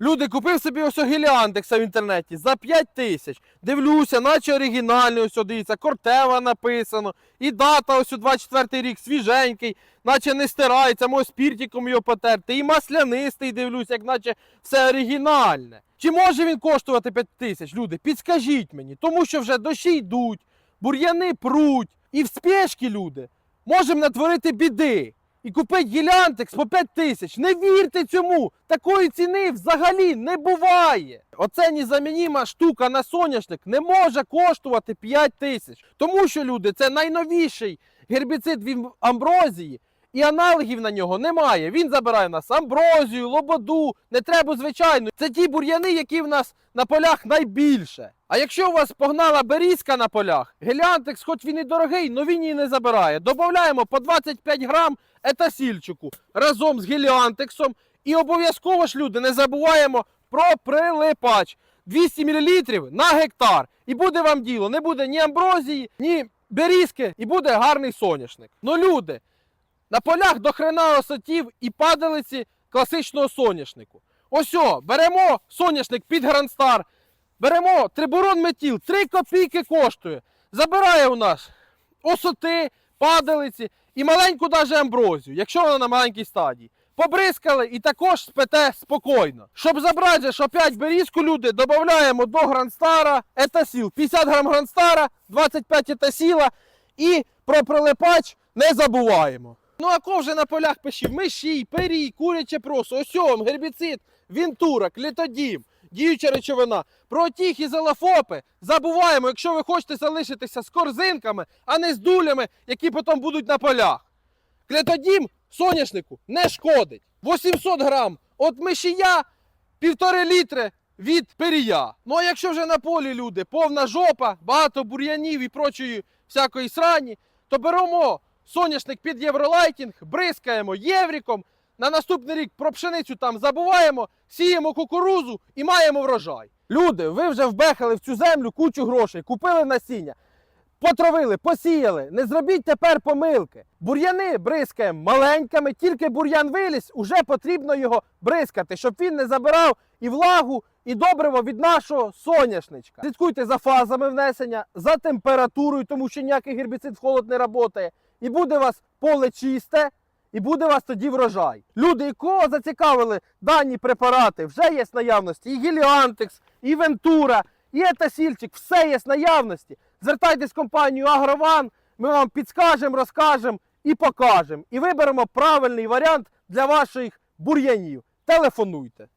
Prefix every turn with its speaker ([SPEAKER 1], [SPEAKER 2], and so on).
[SPEAKER 1] Люди, купив собі ось геліантекса в інтернеті за 5 тисяч. Дивлюся, наче оригінальний ось дивіться, Кортева написано. І дата ось у 24 рік, свіженький, наче не стирається, може спіртиком його потерти. І маслянистий дивлюся, як наче все оригінальне. Чи може він коштувати 5 тисяч? Люди, підскажіть мені, тому що вже дощі йдуть, бур'яни пруть, і в спешки люди можемо натворити біди і купити гілянтекс по 5 тисяч. Не вірте цьому! Такої ціни взагалі не буває. Оце незамініма штука на соняшник не може коштувати 5 тисяч. Тому що люди, це найновіший гербіцид від амброзії. І аналогів на нього немає. Він забирає в нас амброзію, лободу, не треба звичайно. Це ті бур'яни, які в нас на полях найбільше. А якщо у вас погнала берізка на полях, геліантекс, хоч він і дорогий, але він її не забирає. Добавляємо по 25 грам етасільчику разом з геліантексом. І обов'язково ж люди не забуваємо про прилипач. 200 мл на гектар. І буде вам діло. Не буде ні амброзії, ні берізки, і буде гарний соняшник. Ну, люди, на полях до хрена осотів і падалиці класичного соняшнику. Ось о, беремо соняшник під Грандстар, беремо трибурон метіл, 3 копійки коштує. Забирає у нас осоти, падалиці і маленьку даже амброзію, якщо вона на маленькій стадії. Побризкали і також спите спокійно. Щоб забрати ж опять берізку, люди, додаємо до Грандстара етасіл. 50 грам Грандстара, 25 етасіла і про прилипач не забуваємо. Ну а кого вже на полях пишів? Мишій, перій, куряче просо, осьом, гербіцид, вінтура, клітодім, діюча речовина. Про тіх і залафопи забуваємо, якщо ви хочете залишитися з корзинками, а не з дулями, які потім будуть на полях. Клетодім соняшнику не шкодить. 800 грам от мишія, півтори літри від перія. Ну а якщо вже на полі люди, повна жопа, багато бур'янів і прочої всякої срані, то беремо соняшник під євролайтінг, бризкаємо євріком. На наступний рік про пшеницю там забуваємо, сіємо кукурузу і маємо врожай. Люди, ви вже вбехали в цю землю кучу грошей, купили насіння потравили, посіяли. Не зробіть тепер помилки. Бур'яни бризкаємо маленькими, тільки бур'ян виліз, уже потрібно його бризкати, щоб він не забирав і влагу, і добриво від нашого соняшничка. Слідкуйте за фазами внесення, за температурою, тому що ніякий гербіцид в холод не працює. І буде у вас поле чисте, і буде у вас тоді врожай. Люди, якого кого зацікавили дані препарати, вже є в наявності. І Гіліантекс, і Вентура, і Етасільчик, все є в наявності. Звертайтесь в компанію Агрован, ми вам підскажемо, розкажемо і покажемо. І виберемо правильний варіант для ваших бур'янів. Телефонуйте.